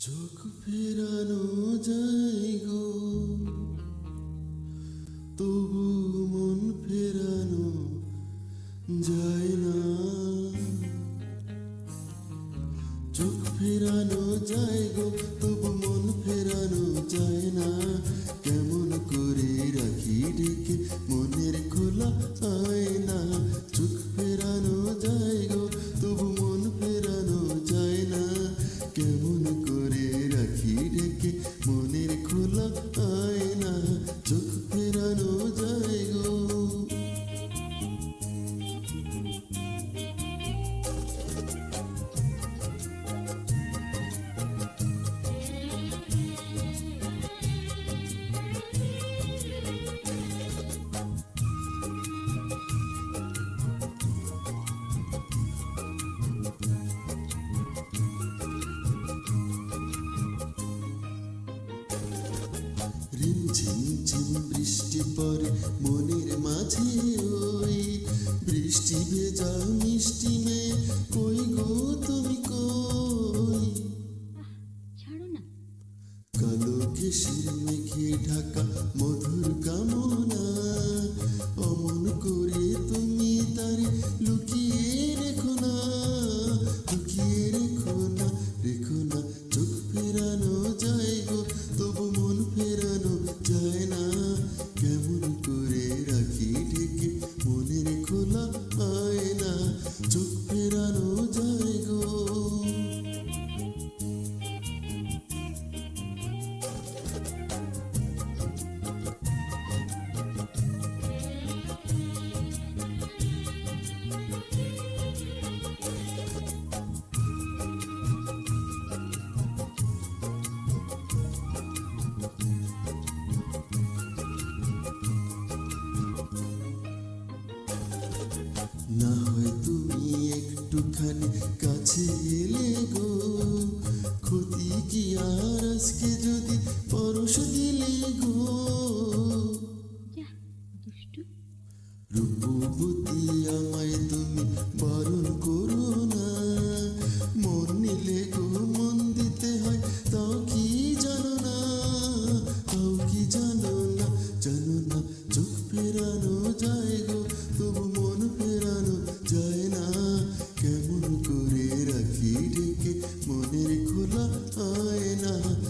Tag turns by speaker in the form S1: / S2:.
S1: চোখ ফেরানো যায় গো। তবু মন ফেরানো যায় না। চোখ ফেরানো যায় গো তবু রিম ঝিম ঝিম বৃষ্টি মনের মাঝে ওই বৃষ্টি ভেজা মিষ্টি মেয়ে কই গো তুমি কই? কালো কেশির মেঘে ঢাকা একটুখানি কাছে এলে গো। ক্ষতি কি আর আজকে যদি পরশ দিলে গো? রূপবতী আমার love.